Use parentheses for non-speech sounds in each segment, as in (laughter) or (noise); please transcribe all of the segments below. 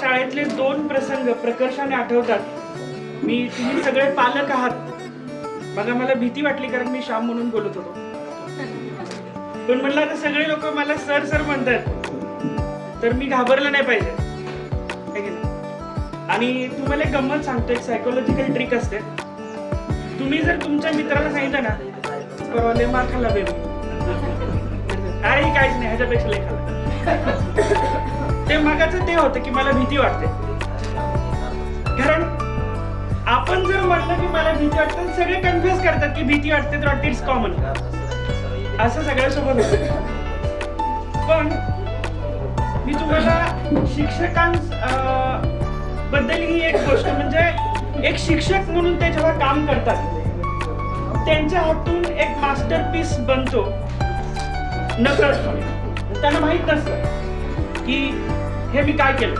शाळेतले दोन प्रसंग प्रकर्षाने आठवतात. मी तुम्ही सगळे पालक आहात. बघा मला भीती वाटली कारण मी श्याम म्हणून बोलत होतो. पण म्हणलं आता सगळे लोक मला सर सर म्हणतात. तर मी घाबरलं नाही पाहिजे. आणि तुम्हाला एक गंमत सांगतो एक सायकोलॉजिकल ट्रिक असते. तुम्ही जर तुमच्या मित्राला सांगितलं ना परवाले मार खाल्ला बेबी अरे हे काहीच नाही ह्याच्यापेक्षा लय खाल्ला. ते मागाचं ते होतं की मला भीती वाटते. कारण आपण जर म्हटलं की मला भीती वाटते सगळे कन्फ्युज करतात की भीती वाटते तर वाटते इट्स कॉमन असं सगळ्यासोबत होत. पण मी तुम्हाला शिक्षकां अं, बद्दल ही एक गोष्ट म्हणजे एक शिक्षक म्हणून ते जेव्हा काम करतात त्यांच्या हातून एक मास्टरपीस बनतो. नकळतपणे. त्यांना माहीत नसतं की हे मी काय केलं?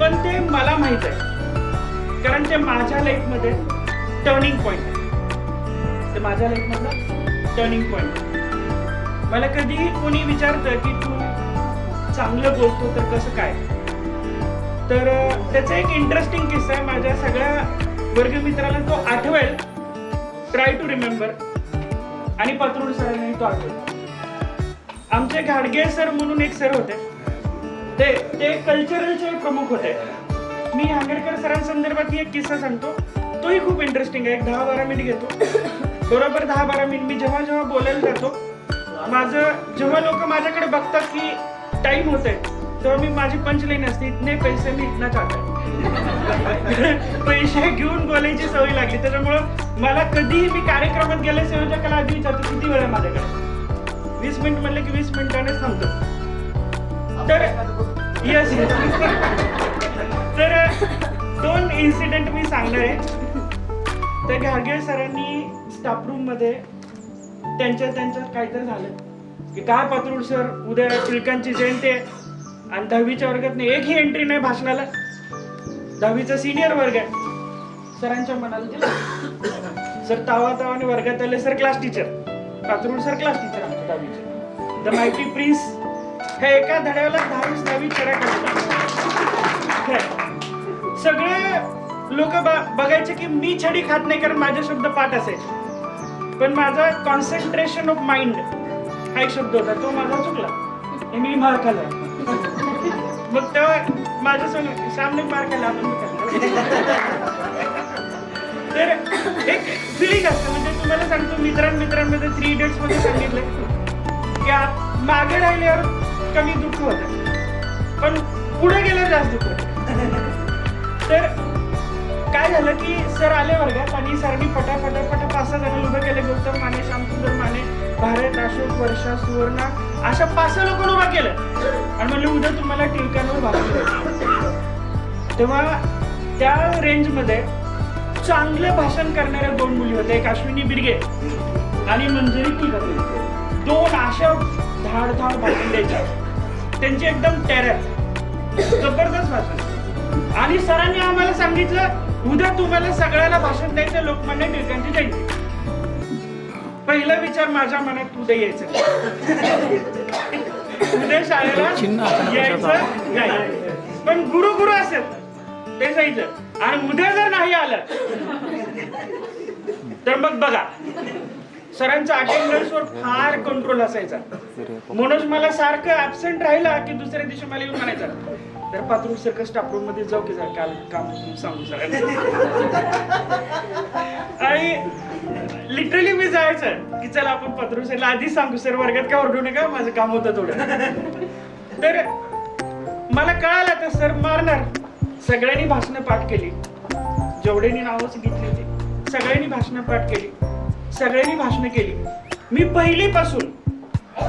पण ते मला माहीत आहे. कारण ते माझ्या लाईफमध्ये टर्निंग पॉइंट आहे. ते माझ्या लाईफमधला टर्निंग पॉइंट मला कधी कोणी विचारतं की तू चांगलं बोलतो तर कसं काय? तर त्याचा एक इंटरेस्टिंग किस्सा आहे माझ्या सगळ्या वर्गमित्राला तो आठवेल. ट्राय टू रिमेंबर आणि पात्रोड सरांनाही तो आठवेल. आमचे घाडगे सर म्हणून एक सर होते. ते ते कल्चरलचे प्रमुख होते. मी आंबेडकर सरांसंदर्भात एक किस्सा सांगतो. तोही खूप इंटरेस्टिंग आहे. एक दहा बारा मिनिट घेतो. बरोबर दहा बारा मिनिट मी जेव्हा जेव्हा बोलायला जातो माझं जेव्हा लोक माझ्याकडे बघतात की टाइम होत आहे तेव्हा मी माझी पंचलाईन असते इतने पैसे मी इतना चाहता (laughs) पैसे घेऊन बोलायची सवय लागली. त्याच्यामुळं मला कधीही मी कार्यक्रमात गेले संयोजकाला आधी विचारतो किती वेळ आहे माझ्याकडे? वीस मिनिट म्हणलं की वीस मिनिटाने सांगतो तर यस तर दोन इन्सिडेंट मी सांगणार आहे. तर घाडगे सरांनी स्टाफ रूममध्ये त्यांच्या त्यांच्यात काहीतरी झालं. की काय पात्रूड सर उद्या टिळकांची जयंती आहे. आणि दहावीच्या वर्गात नाही एकही एंट्री नाही भाषणाला. दहावीचा सिनियर वर्ग आहे. सरांच्या मनाला दिलं. सर तावा तावाने वर्गात आले. Sir class teacher Patrud sir class teacher आमच्या दहावीचे. द माहिती प्रिन्स हे एका धड्याला दहावीस दहावी चढा करतात. सगळे लोक बघायचे की मी छडी खात नाही कारण माझे शब्द पाठ असेल पण माझा कॉन्सन्ट्रेशन ऑफ माइंड हा एक शब्द होता. तो माझा चुकला. मी मार खाल्ला. मग तेव्हा माझ्यासमोर सामने मार खाल्ला. तर एक फिलिंग असतं. म्हणजे तुम्हाला सांगतो मित्रां मित्रांमध्ये थ्री इडियट्समध्ये सांगितलं की मागे राहिल्यावर कमी दुःख होतं. पण पुढे गेल्यावर जास्त दुःख होतं. तर काय झालं की सर आले वर्गात आणि सरांनी पटापटा पटा पाच सहा जण उभं केले. गौतम माने श्यामसुंदर माने भारत अशोक वर्षा सुवर्णा अशा पाच सहा लोकांना उभा केलं. आणि म्हणलं उद्या तुम्हाला टिळकांवर भाषण तेव्हा त्या रेंजमध्ये चांगलं भाषण करणाऱ्या दोन मुली होत्या. एक अश्विनी बिरगे आणि मंजरी कुलकर्णी दोन अशा धाड धाड भाषण द्यायच्या. त्यांची एकदम टेरर जबरदस्त भाषण आणि सरांनी आम्हाला सांगितलं उद्या तुम्हाला सगळ्याला भाषण द्यायचं लोकमान्य टिळकांची जयंती. पहिला विचार माझ्या मनात उद्या यायचं. उद्या शाळेला यायचं नाही. पण गुरु गुरु असेल. ते जायचं. आणि उद्या जर नाही आलं तर मग बघा. सरांचा अटेंडन्सवर फार कंट्रोल असायचा. मनोज मला सारखं ऍबसेंट राहिला की दुसऱ्या दिवशी मला येऊन म्हणायचा तर पात्र सर स्टाफ रूममध्ये जाऊ की जर काल काम सांगू सर आणि लिटरली मी जायचं की चला आपण पत्रू सरला आधी सांगू सर वर्गात काय ओरडू नका? माझं काम होतं थोडं. तर मला कळालं तर सर मारणार. सगळ्यांनी भाषणं पाठ केली. जेवढ्यांनी नावच घेतली होती सगळ्यांनी भाषणं पाठ केली. सगळ्यांनी भाषणं केली. मी पहिलीपासून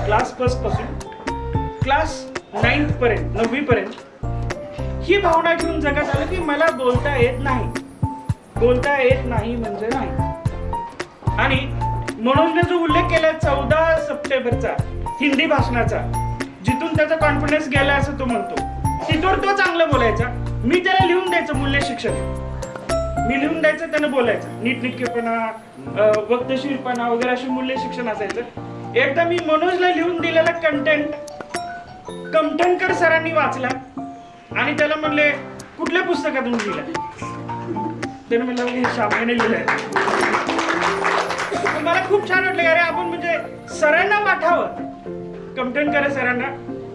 क्लास फर्स्टपासून क्लास नाईन्थ पर्यंत नववी पर्यंत ही भावना घेऊन जगात आलं की मला बोलता येत नाही. बोलता येत नाही म्हणजे नाही. आणि मनोजने जो उल्लेख केला चौदा सप्टेंबरचा हिंदी भाषणाचा जिथून त्याचा कॉन्फिडन्स गेला असं तो म्हणतो तिथवर तो चांगलं बोलायचा. मी त्याला लिहून द्यायचं मूल्य शिक्षण मी लिहून द्यायचं त्यानं बोलायचं. नीटनिटकेपणा वक्तशीरपणा वगैरे अशी मूल्य शिक्षण असायचं. एकदा मी मनोजला लिहून दिलेला कंटेंट कमठणकर सरांनी वाचला आणि त्याला म्हणले कुठल्या पुस्तकातून लिहिलं त्याने म्हणलं हे शामाने लिहिलंय. मला खूप छान वाटलं अरे आपण म्हणजे सरांना पाठावं. कंप्लेंट सरांना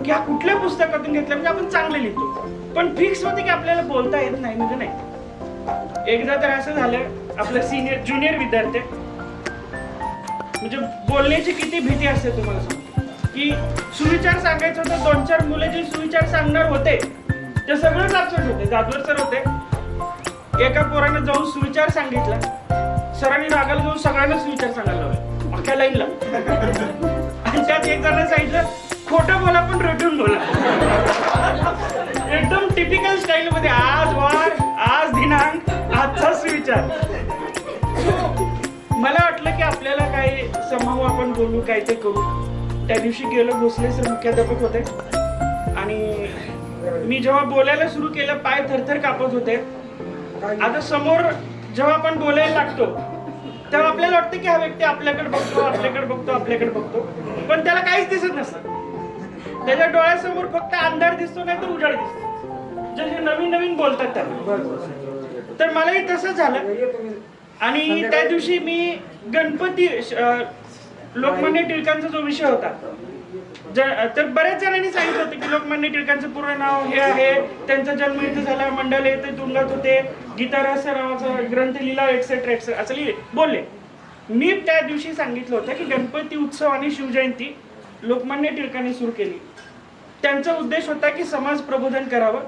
की हा कुठल्या पुस्तकातून घेतलं? म्हणजे आपण चांगले लिहितो. पण फिक्स होते की आपल्याला बोलता येत नाही म्हणजे नाही. एकदा तर असं झालं आपलं सिनियर ज्युनियर विद्यार्थी. म्हणजे बोलण्याची किती भीती असते तुम्हाला? की सुविचार सांगायचं होतं दोन चार मुलं जे सुविचार सांगणार होते ते सगळं लक्षात होते जाधवर सर होते. एका पोराने जाऊन सुविचार सांगितला. सरांनी रागाला जाऊन सगळ्यांना सुविचार सांगायला लावला अख्ख्या लाईनला आणि त्यात एक जण सांगितलं खोटं बोला पण रटून बोला. एकदम टिपिकल स्टाईल मध्ये आज वार आज दिनांक आजचाच विचार. मला वाटलं की आपल्याला काय समूह आपण बोलू काय ते करू. त्या दिवशी गेलो भोसले सर मुख्याध्यापक होते. आणि मी जेव्हा बोलायला सुरू केलं पाय थरथर कापत होते. आता समोर जेव्हा आपण बोलायला लागतो तेव्हा आपल्याला वाटतं की हा व्यक्ती आपल्याकडे बघतो आपल्याकडे बघतो आपल्याकडे बघतो. पण त्याला काहीच दिसत नसतं. त्याच्या डोळ्यासमोर फक्त अंधार दिसतो नाही तर उजाड दिसतो. जे नवीन नवीन बोलतात त्याला. तर मलाही तसं झालं. आणि त्या दिवशी मी गणपती लोकमान्य टिळकांचा जो विषय होता तर बऱ्याच जणांनी सांगितलं होतं की लोकमान्य टिळकांचं पूर्ण नाव हे आहे त्यांचा जन्म इथे झाला मंडल येथे तुरुंगात होते गीतारस नावाचा ग्रंथ लिहिला एक्सेट्रा एक्सेट्रा असं लिहिले. बोलले. मी त्या दिवशी सांगितलं होतं की गणपती उत्सव आणि शिवजयंती लोकमान्य टिळकांनी सुरू केली. त्यांचा उद्देश होता की समाज प्रबोधन करावं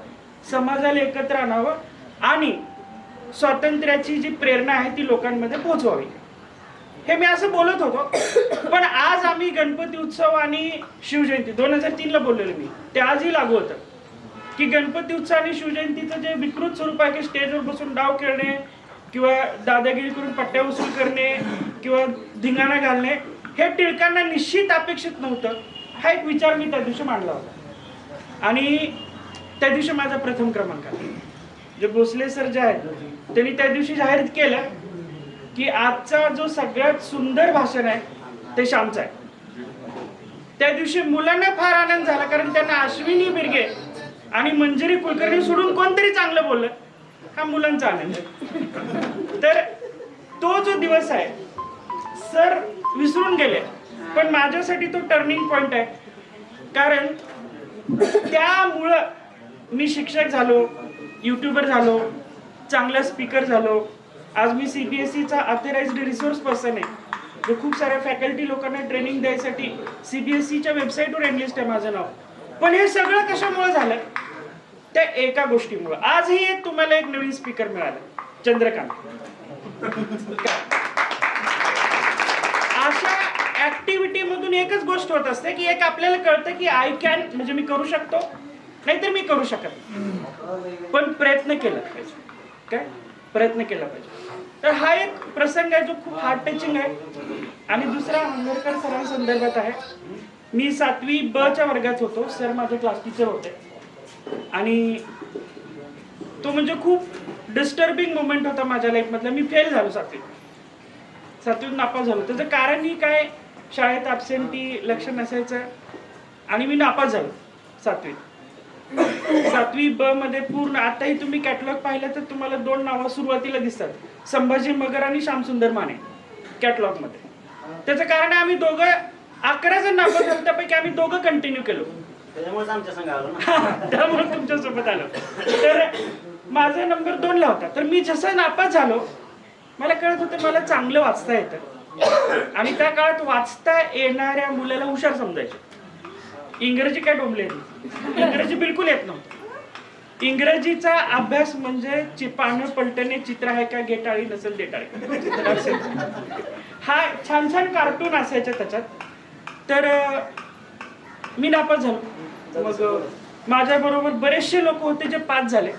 समाजाला एकत्र आणावं आणि स्वातंत्र्याची जी प्रेरणा आहे ती लोकांमध्ये पोहोचवावी. हे मी असं बोलत होतो पण आज आम्ही गणपती उत्सव आणि शिवजयंती दोन हजार तीनला बोललेलो मी. ते आजही लागू होतं. की गणपती उत्सव आणि शिवजयंतीचं जे विकृत स्वरूप आहे की स्टेजवर बसून डाव खेळणे किंवा दादागिरी करून पट्ट्या वसूल करणे किंवा धिंगाणा घालणे हे टिळकांना निश्चित अपेक्षित नव्हतं. हा एक विचार मी त्या दिवशी मांडला होता. आणि त्या दिवशी माझा प्रथम क्रमांक आला. जे भोसले सर जे आहेत त्यांनी त्या दिवशी जाहीर केलं की आजचा जो सगळ्यात सुंदर भाषण आहे ते श्यामचं आहे. त्या दिवशी मुलांना फार आनंद झाला कारण त्यांना अश्विनी बिरगे आणि मंजिरी कुलकर्णी सोडून कोणतरी चांगलं बोललं हा मुलांचा आनंद तर तो जो दिवस आहे सर विसरून गेले. पण माझ्यासाठी तो टर्निंग पॉइंट आहे. कारण त्यामुळं मी शिक्षक झालो युट्यूबर झालो चांगला स्पीकर झालो. आज मी सी बी एस ईचा अथेराइज्ड रिसोर्स पर्सन आहे. जो खूप साऱ्या फॅकल्टी लोकांना ट्रेनिंग द्यायसाठी सी बी एस ईच्या वेबसाईटवर एनलिस्ट आहे माझं नाव. पण हे सगळं कशामुळे झालं? त्या एका गोष्टीमुळं. आजही एक तुम्हाला एक नवीन स्पीकर मिळाला. चंद्रकांत. ॲक्टिव्हिटीमधून ऍक्टिव्हिटी मधून एकच गोष्ट होत असते की एक आपल्याला कळतं की आय कॅन म्हणजे मी करू शकतो नाहीतर मी करू शकत नाही. पण प्रयत्न केला पाहिजे. काय? प्रयत्न केला पाहिजे. तर हा एक प्रसंग आहे जो खूप हार्ड टचिंग आहे. आणि दुसरा आंबेडकर सरांसंदर्भात आहे. मी सातवी ब च्या वर्गात होतो. सर माझे क्लास टीचर होते. आणि तो म्हणजे खूप डिस्टर्बिंग मुमेंट होता माझ्या लाईफमधला मी फेल झालो सातवीत. सातवीत नापास झालो. त्याचं कारण ही काय? शाळेत ॲबसेंटी लक्ष नसायचं. आणि मी नापास झालो सातवीत. सातवी ब मध्ये पूर्ण आताही तुम्ही कॅटलॉग पाहिलं तर तुम्हाला दोन नावं सुरुवातीला दिसतात. संभाजी मगर आणि श्यामसुंदर माने कॅटलॉगमध्ये. त्याचं कारण आहे आम्ही दोघं अकरा जण नापास झालो त्यापैकी आम्ही दोघं कंटिन्यू केलो. त्यामुळे तुमच्यासोबत आलो तर माझा नंबर दोन ला होता. तर मी जसं नापास झालो मला कळत होतं मला चांगलं वाचता येतं. आणि त्या काळात वाचता येणाऱ्या मुलाला हुशार समजायचे. इंग्रजी काय डोंबले इंग्रजी बिलकुल येत नव्हतं. इंग्रजीचा अभ्यास म्हणजे चि- पानं पलटणे चित्र आहे का गेटाळी नसेल देटाळी. हा छान छान कार्टून असायच्या त्याच्यात. तर मी नापास झालो. मग माझ्या बरोबर बरेचसे लोक होते जे पास झाले.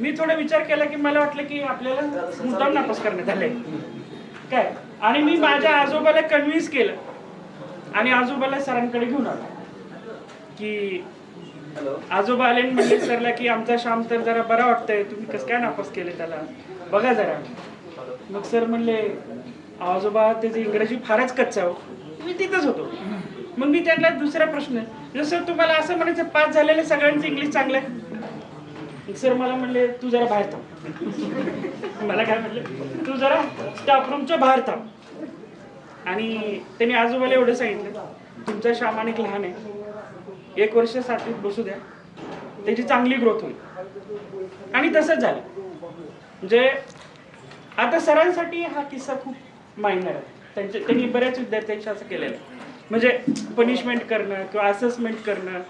मी थोडा विचार केला की मला वाटलं की आपल्याला मुद्दाम नापास करण्यात आले काय? आणि मी माझ्या आजोबाला कन्व्हिन्स केलं. आणि आजोबाला सरांकडे घेऊन आलो. की आजोबा आले आणि म्हणले सरला की आमचा श्याम तर जरा बरा वाटतंय. तुम्ही कसं काय नापास केले त्याला? बघा जरा. मग सर म्हणले आजोबा त्याची इंग्रजी फारच कच्चा हो. मी तिथंच होतो. मग मी त्यांना दुसरा प्रश्न जसं तुम्हाला असं म्हणायचं पास झालेले सगळ्यांचं इंग्लिश चांगलं आहे. सर मला म्हणले तू जरा बाहेर थांब. मला काय म्हणलं तू जरा स्टाफ रूमच्या बाहेर थांब. आणि त्यांनी आजोबाला एवढं सांगितलं तुमचा शामानिक लहान आहे. एक वर्ष सातवीत बसू द्या. त्याची चांगली ग्रोथ होईल. आणि तसंच झालं. म्हणजे आता सरांसाठी हा किस्सा खूप मायनर आहे. त्यांचे त्यांनी बऱ्याच विद्यार्थ्यांशी असं केलेलं आहे. म्हणजे पनिशमेंट करणं किंवा असेसमेंट करणं